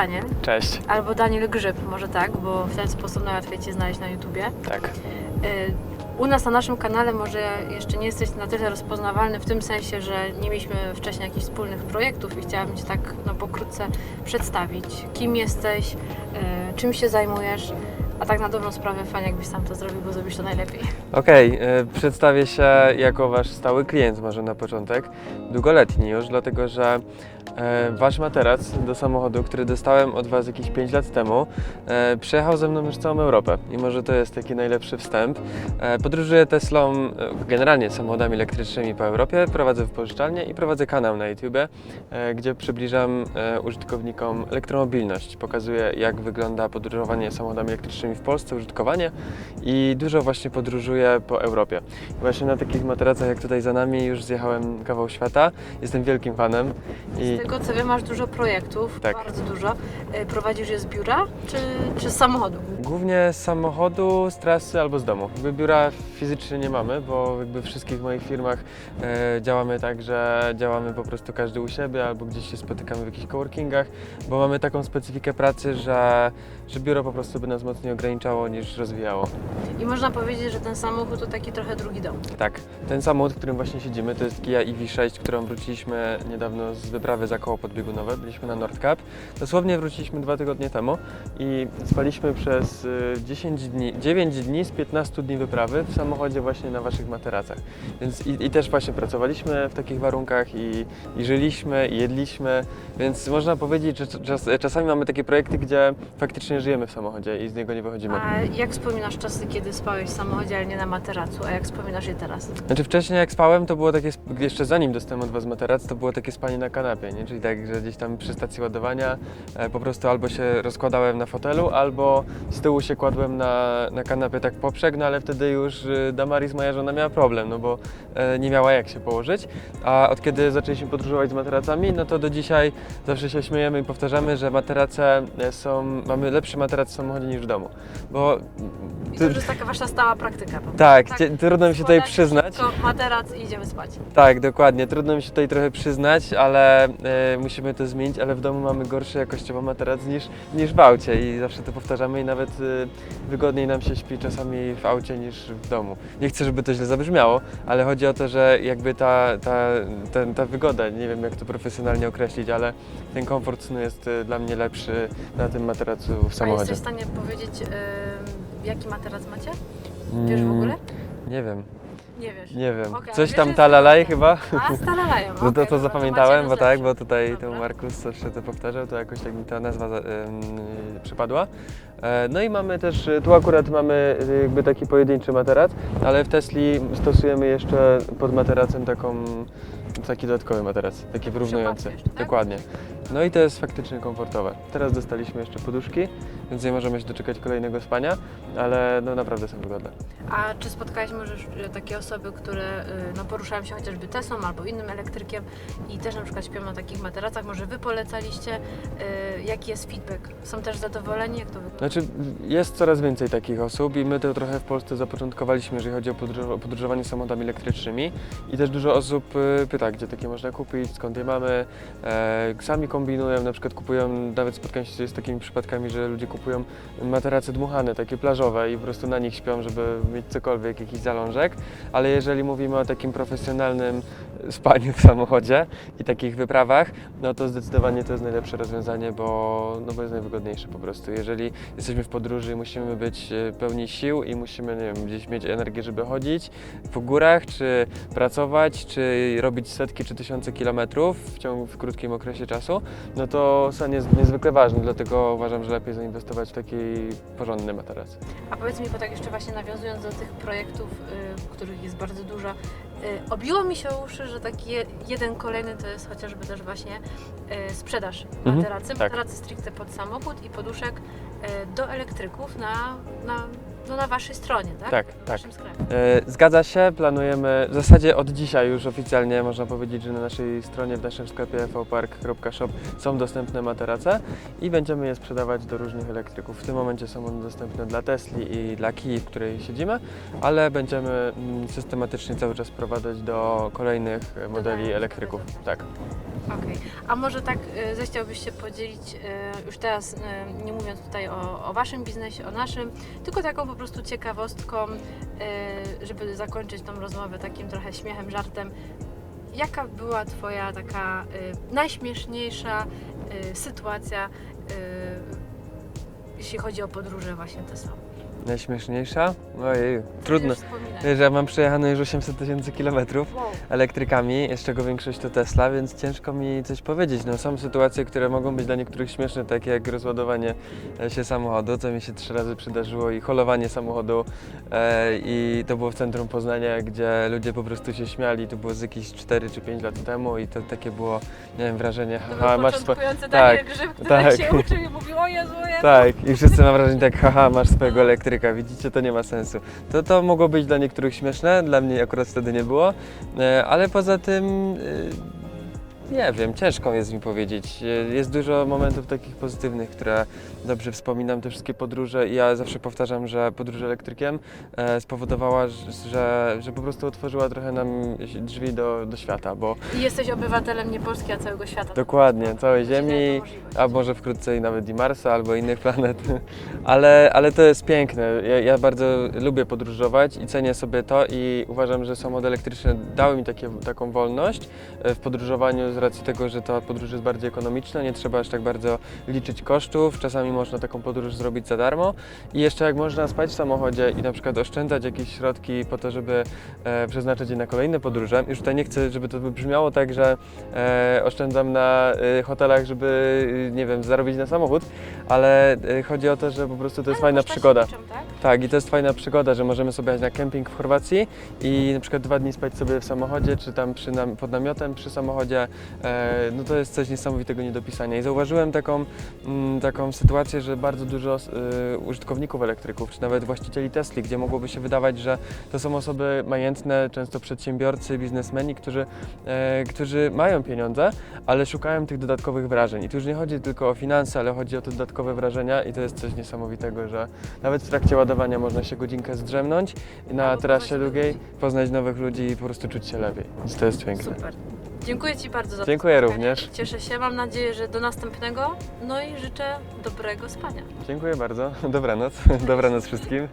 Daniel, Cześć. albo Daniel Grzyb, może tak, bo w ten sposób najłatwiej Cię znaleźć na YouTubie. Tak. Y, U nas na naszym kanale może jeszcze nie jesteś na tyle rozpoznawalny w tym sensie, że nie mieliśmy wcześniej jakichś wspólnych projektów i chciałabym Cię tak no, pokrótce przedstawić. Kim jesteś, y, czym się zajmujesz, a tak na dobrą sprawę fajnie jakbyś sam to zrobił, bo zrobisz to najlepiej. Okej, e, przedstawię się jako Wasz stały klient może na początek. Długoletni już, dlatego że Wasz materac do samochodu, który dostałem od Was jakieś 5 lat temu, e, przejechał ze mną już całą Europę i może to jest taki najlepszy wstęp. E, podróżuję Teslą, e, generalnie samochodami elektrycznymi po Europie, prowadzę wypożyczalnię i prowadzę kanał na YouTubie, e, gdzie przybliżam e, użytkownikom elektromobilność. Pokazuję jak wygląda podróżowanie samochodami elektrycznymi w Polsce, użytkowanie i dużo właśnie podróżuję po Europie. Właśnie na takich materacach jak tutaj za nami już zjechałem kawał świata. Jestem wielkim fanem i tego co wiem, masz dużo projektów, Tak. bardzo dużo. Y, Prowadzisz je z biura czy, czy z samochodu? głównie z samochodu, z trasy albo z domu. Jakby biura fizycznie nie mamy, bo jakby w wszystkich moich firmach e, działamy tak, że działamy po prostu każdy u siebie albo gdzieś się spotykamy w jakichś coworkingach, bo mamy taką specyfikę pracy, że, że biuro po prostu by nas mocniej ograniczało niż rozwijało. I można powiedzieć, że ten samochód to taki trochę drugi dom. Tak, ten samochód, w którym właśnie siedzimy, to jest Kia EV6, którą wróciliśmy niedawno z wyprawy za koło podbiegunowe. Byliśmy na Nordcap. Dosłownie wróciliśmy dwa tygodnie temu i spaliśmy przez y, 10 dni, 9 dni z 15 dni wyprawy w samochodzie właśnie na waszych materacach. Więc i, i też właśnie pracowaliśmy w takich warunkach i, i żyliśmy, i jedliśmy, więc można powiedzieć, że czas, czasami mamy takie projekty, gdzie faktycznie żyjemy w samochodzie i z niego nie wychodzimy. A jak wspominasz czasy, kiedy spałeś w samochodzie, ale nie na materacu? A jak wspominasz je teraz? Znaczy wcześniej jak spałem, to było takie, jeszcze zanim dostałem od Was materac, to było takie spanie na kanapie, nie? Czyli tak, że gdzieś tam przy stacji ładowania e, po prostu albo się rozkładałem na fotelu, albo z tyłu się kładłem na, na kanapie tak poprzek, no ale wtedy już y, Damaris, moja żona, miała problem, no bo e, nie miała jak się położyć. A od kiedy zaczęliśmy podróżować z materacami, no to do dzisiaj zawsze się śmiejemy i powtarzamy, że materace e, są, mamy lepszy materac w samochodzie niż w domu. Bo I to już jest taka wasza stała praktyka. po prostu, tak, cie- trudno mi się tutaj przyznać. wszystko, materac i idziemy spać. Tak, dokładnie. Trudno mi się tutaj trochę przyznać, ale e, musimy to zmienić, ale w domu mamy gorszy jakościowo materac niż, niż w aucie i zawsze to powtarzamy i nawet e, wygodniej nam się śpi czasami w aucie niż w domu. Nie chcę, żeby to źle zabrzmiało, ale chodzi o to, że jakby ta, ta, ta, ta wygoda, nie wiem jak to profesjonalnie określić, ale ten komfort snu jest e, dla mnie lepszy na tym materacu w A samochodzie. jesteś w stanie powiedzieć, ym, jaki materac macie? Wiesz w ogóle? Mm, Nie wiem, Nie wiesz. nie wiem. Okej, Coś wiesz, tam że- talalaj chyba? A, stalalają. No to, okej, to dobra, zapamiętałem, macie bo tak, bo tutaj Dobra. to Markus zawsze to powtarzał, to jakoś tak mi ta nazwa za- em, y, przypadła. E, No i mamy też, y, tu akurat mamy y, jakby taki pojedynczy materac, ale w Tesli stosujemy jeszcze pod materacem taką, taki dodatkowy materac, taki wyrównujący. jeszcze, tak? Dokładnie. No i to jest faktycznie komfortowe. Teraz dostaliśmy jeszcze poduszki, więc nie możemy się doczekać kolejnego spania, ale no naprawdę są wygodne. A czy spotkałeś może już, y, takie osoby, które y, no, poruszają się chociażby Teslą albo innym elektrykiem i też na przykład śpią na takich materacach? Może Wy polecaliście? Y, Jaki jest feedback? Są też zadowoleni? Jak to wygląda? Znaczy, jest coraz więcej takich osób i my to trochę w Polsce zapoczątkowaliśmy, jeżeli chodzi o podróż- podróżowanie samochodami elektrycznymi. I też dużo osób y, pyta, gdzie takie można kupić, skąd je mamy. E, sami kombinują, na przykład kupują, nawet spotkałem się z takimi przypadkami, że ludzie kupują materace dmuchane, takie plażowe i po prostu na nich śpią, żeby mieć cokolwiek, jakiś zalążek. Ale jeżeli mówimy o takim profesjonalnym spaniu w samochodzie i takich wyprawach, no to zdecydowanie to jest najlepsze rozwiązanie, bo, no bo jest najwygodniejsze po prostu. Jeżeli jesteśmy w podróży i musimy być e, pełni sił i musimy nie wiem, gdzieś mieć energię, żeby chodzić po górach, czy pracować, czy robić setki czy tysiące kilometrów w ciągu w krótkim okresie czasu, no to sen jest niezwykle ważny, dlatego uważam, że lepiej zainwestować w taki porządny materac. A powiedz mi, bo tak jeszcze właśnie nawiązując do tych projektów, y, których jest bardzo dużo, obiło mi się uszy, że taki je- jeden kolejny to jest chociażby też właśnie y, sprzedaż Mhm, materacy, tak. materacy stricte pod samochód i poduszek y, do elektryków na, na, no na Waszej stronie, tak? Tak, W tak. Waszym sklepie. E, Zgadza się, planujemy, w zasadzie od dzisiaj już oficjalnie można powiedzieć, że na naszej stronie, w naszym sklepie vpark.shop są dostępne materace i będziemy je sprzedawać do różnych elektryków. W tym momencie są one dostępne dla Tesli i dla Kii, w której siedzimy, ale będziemy mm, systematycznie cały czas wprowadzać do kolejnych e, modeli elektryków. Tak. Okej. A może tak y, zechciałbyś się podzielić, y, już teraz y, nie mówiąc tutaj o, o Waszym biznesie, o naszym, tylko taką po prostu ciekawostką, żeby zakończyć tą rozmowę takim trochę śmiechem, żartem. Jaka była Twoja taka najśmieszniejsza sytuacja, jeśli chodzi o podróże właśnie te same? Najśmieszniejsza? Ojej, trudno. Wiesz, ja mam przejechane już 800 tysięcy kilometrów elektrykami, z czego większość to Tesla, więc ciężko mi coś powiedzieć. No, są sytuacje, które mogą być dla niektórych śmieszne, takie jak rozładowanie e, się samochodu, co mi się trzy razy przydarzyło i holowanie samochodu e, i to było w centrum Poznania, gdzie ludzie po prostu się śmiali, to było z jakieś 4 czy 5 lat temu i to takie było, nie wiem, wrażenie, To haha, masz początkujący tak, Daniel Grzyb, który tak. się uczył i mówił, o Jezu, Jezu. tak, i wszyscy mam wrażenie tak, haha, masz swojego elektryka, widzicie, to nie ma sensu. To, to mogło być dla niektórych śmieszne, dla mnie akurat wtedy nie było, e, ale poza tym, e, nie wiem, ciężko jest mi powiedzieć. E, Jest dużo momentów takich pozytywnych, które dobrze wspominam, te wszystkie podróże i ja zawsze powtarzam, że podróż elektrykiem e, spowodowała, że, że po prostu otworzyła trochę nam drzwi do, do świata, bo I jesteś obywatelem nie Polski, a całego świata. dokładnie, całej ci daje Ziemi, a może wkrótce i nawet i Marsa, albo innych planet. Ale, ale to jest piękne. Ja, ja bardzo lubię podróżować i cenię sobie to i uważam, że samochody elektryczne dały mi takie, taką wolność e, w podróżowaniu z racji tego, że ta podróż jest bardziej ekonomiczna, nie trzeba aż tak bardzo liczyć kosztów, czasami można taką podróż zrobić za darmo i jeszcze jak można spać w samochodzie i na przykład oszczędzać jakieś środki po to, żeby e, przeznaczyć je na kolejne podróże. Już tutaj nie chcę, żeby to wybrzmiało tak, że e, oszczędzam na e, hotelach, żeby, e, nie wiem, zarobić na samochód, ale e, chodzi o to, że po prostu to jest fajna przygoda. liczą, tak? Tak, i to jest fajna przygoda, że możemy sobie jechać na kemping w Chorwacji i na przykład dwa dni spać sobie w samochodzie, czy tam przy nam, pod namiotem przy samochodzie. E, no to jest coś niesamowitego nie do pisania. I zauważyłem taką, mm, taką sytuację, że bardzo dużo e, użytkowników elektryków, czy nawet właścicieli Tesli, gdzie mogłoby się wydawać, że to są osoby majętne, często przedsiębiorcy, biznesmeni, którzy, e, którzy mają pieniądze, ale szukają tych dodatkowych wrażeń. I tu już nie chodzi tylko o finanse, ale chodzi o te dodatkowe wrażenia i to jest coś niesamowitego, że nawet w trakcie ładowania można się godzinkę zdrzemnąć i na Albo trasie poznać długiej poznać nowych ludzi i po prostu czuć się lepiej. Więc to jest piękne. Super. Dziękuję Ci bardzo za to Dziękuję spotkanie. również. Cieszę się, mam nadzieję, że do następnego. No i życzę dobrego spania. Dziękuję bardzo. Dobranoc. Dobranoc wszystkim.